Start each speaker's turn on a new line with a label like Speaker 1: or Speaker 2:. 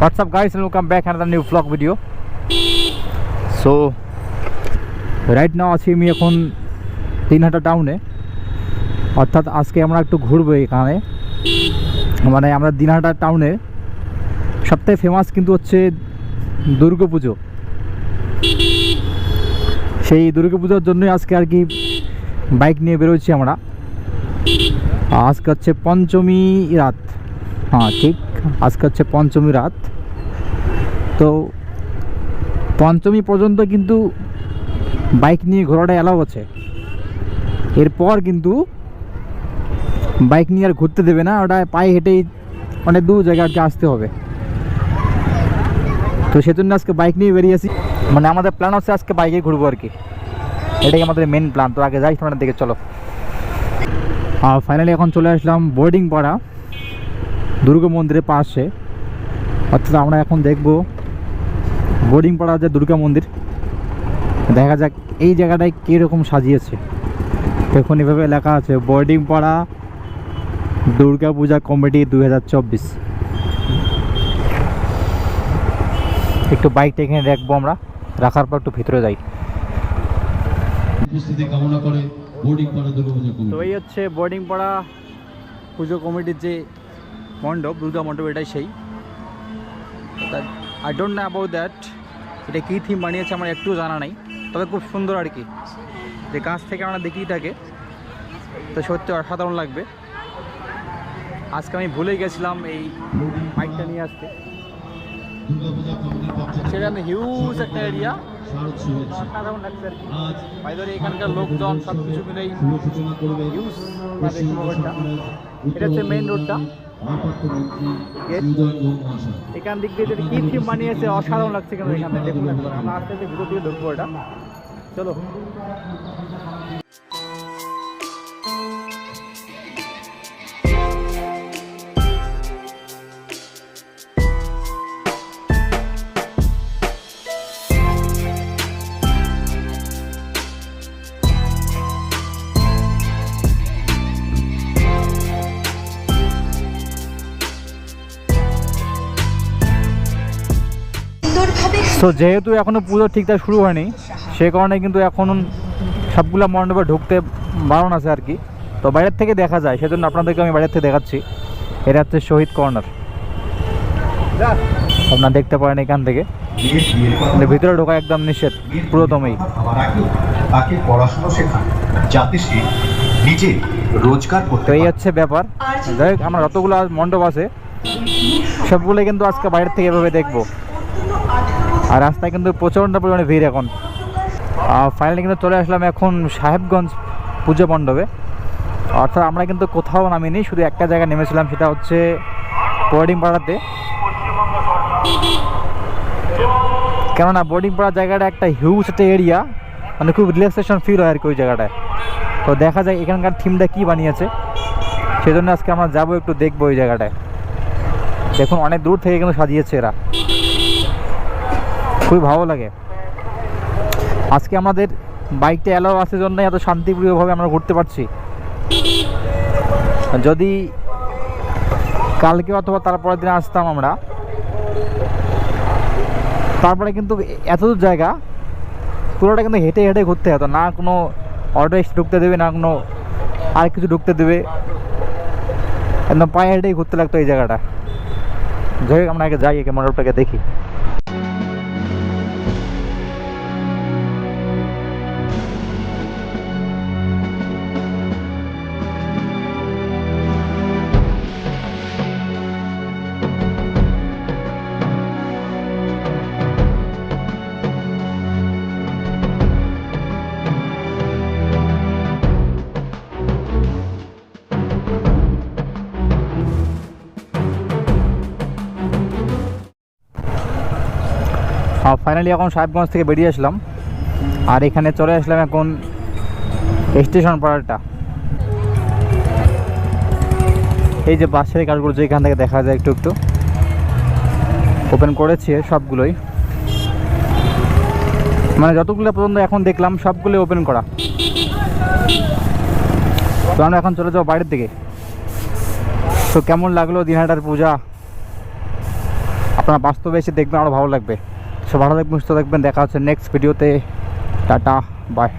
Speaker 1: What's up, guys? And welcome back another new vlog video. So, right now, আছি আমি এখন তিনহাটা টাউনে অর্থাৎ আজকে আমরা একটু ঘুরবো এখানে। মানে আমরা দিনহাটা টাউনে সবথেকে ফেমাস কিন্তু হচ্ছে দুর্গা পুজো। সেই দুর্গা পুজোর জন্যই আজকে আর কি বাইক নিয়ে বেরোচ্ছি আমরা। আজকে হচ্ছে পঞ্চমী রাত। হ্যাঁ ঠিক। আজকে হচ্ছে পঞ্চমী রাত। তো পঞ্চমী পর্যন্ত কিন্তু বাইক নিয়ে ঘোরাটা অ্যালাউ আছে। এরপর কিন্তু বাইক নিয়ে আর ঘুরতে দেবে না, ওটা পায়ে হেঁটেই অনেক দূর জায়গা আর আসতে হবে। তো সেজন্য আজকে বাইক নিয়ে বেরিয়েছি মানে আমাদের প্ল্যান হচ্ছে আজকে বাইকে ঘুরবো আর কি। এটাই আমাদের মেন প্ল্যান তো আগে যাই তোমার দিকে চলো। আর ফাইনালি এখন চলে আসলাম বোর্ডিং পাড়া। দুর্গা মন্দিরের পাশে। অর্থাৎ আমরা এখন দেখব বোর্ডিং পাড়া যে দুর্গা মন্দির। দেখা যাক এই জায়গাটায় কীরকম সাজিয়েছে। দেখুন এভাবে লেখা আছে বোর্ডিং পাড়া দুর্গা পূজা কমিটি দুই চব্বিশ। একটু বাইকটা এখানে রাখব আমরা রাখার পর একটু ভিতরে যাই।
Speaker 2: উপস্থিতি কামনা করে বোর্ডিং পাড়া দুর্গাপূজা
Speaker 1: তো
Speaker 2: কমিটি
Speaker 1: এই হচ্ছে বোর্ডিং পাড়া পুজো কমিটির যে মণ্ডপ দুর্গা মণ্ডপ এটাই সেই। I don't know about that এটা কী থিম বানিয়েছে আমার একটু জানা নাই তবে খুব সুন্দর আর কি। যে কাছ থেকে আমরা দেখি থাকে তো সত্যি অসাধারণ লাগবে। আজকে আমি ভুলে গেছিলাম এই মাইকটা নিয়ে আসতে। সেখানে হিউজ একটা এরিয়া
Speaker 2: শারদ শুভেচ্ছা
Speaker 1: অসাধারণ লাগছে আর কি। বাইরে এখানকার লোকজন সব কিছু মিলেই হিউজ এটা হচ্ছে মেইন রোডটা এখান দিক দিয়ে যদি কি থিম বানিয়েছে অসাধারণ লাগছে কিন্তু এখানে দেখুন আমরা আস্তে আস্তে ভিতর দিয়ে ঢুকবো এটা। চলো। তো যেহেতু এখনও পুজো ঠিকঠাক শুরু হয়নি, সে কারণে কিন্তু এখন সবগুলো মণ্ডপে ঢুকতে বারণ আছে আর কি। তো বাইরের থেকে দেখা যায়, সেজন্য আপনাদেরকে আমি বাইরের থেকে দেখাচ্ছি। এটা হচ্ছে শহীদ কর্নার। আপনারা দেখতে পারেন এখান থেকে। ভিতরে ঢোকা একদম নিষেধ, পুরোদমেই।
Speaker 3: সে
Speaker 1: তো এই হচ্ছে ব্যাপার। যাই হোক, আমরা যতগুলো মণ্ডপ আছে সবগুলো কিন্তু আজকে বাইরের থেকে এভাবে দেখব। আর রাস্তায় কিন্তু প্রচণ্ড পরিমাণে ভিড় এখন। ফাইনালি কিন্তু চলে আসলাম এখন সাহেবগঞ্জ পুজো মণ্ডপে। অর্থাৎ আমরা কিন্তু কোথাও নামিনি, শুধু একটা জায়গায় নেমেছিলাম, সেটা হচ্ছে বোর্ডিং পাড়াতে কেননা বোর্ডিং পাড়ার জায়গাটা একটা হিউজ একটা এরিয়া মানে খুব রিল্যাক্সেশন ফিল হয় আর কি ওই জায়গাটায়। তো দেখা যায় এখানকার থিমটা কি বানিয়েছে। সেজন্য আজকে আমরা যাব, একটু দেখব ওই জায়গাটায়। দেখুন, অনেক দূর থেকে কিন্তু সাজিয়েছে এরা। খুবই ভালো লাগে। আজকে আমাদের বাইকটা অ্যালাউ আছে জন্য এত শান্তিপ্রিয়ভাবে আমরা ঘুরতে পারছি। যদি কালকে অথবা তারপরের দিন আসতাম আমরা, তারপরে কিন্তু এত দূর জায়গা, পুরোটা কিন্তু হেঁটে হেঁটে ঘুরতে হতো। না কোনো অটো এসে ঢুকতে দেবে, না কোনো আর কিছু ঢুকতে দেবে। একদম পায়ে হেঁটেই ঘুরতে লাগতো এই জায়গাটা। যাই আমরা আগে যাই, একে মণ্ডপটাকে দেখি। ফাইনালি এখন সাহেবগঞ্জ থেকে বেরিয়ে আসলাম। আর এখানে চলে আসলাম এখন স্টেশন পাড়াটা। এই যে বাসের কাজগুলো যে এখান থেকে দেখা যায় একটু একটু। ওপেন করেছে সবগুলোই। মানে যতগুলো পর্যন্ত এখন দেখলাম, সবগুলো ওপেন করা। তো আমরা এখন চলে যাব বাইরের দিকে। তো কেমন লাগল দিনহাটার পূজা? আপনারা বাস্তবে এসে দেখবেন আরও ভালো লাগবে। সব ভালো থাকবেন সুস্থ থাকবেন দেখা হচ্ছে নেক্সট ভিডিওতে টাটা বাই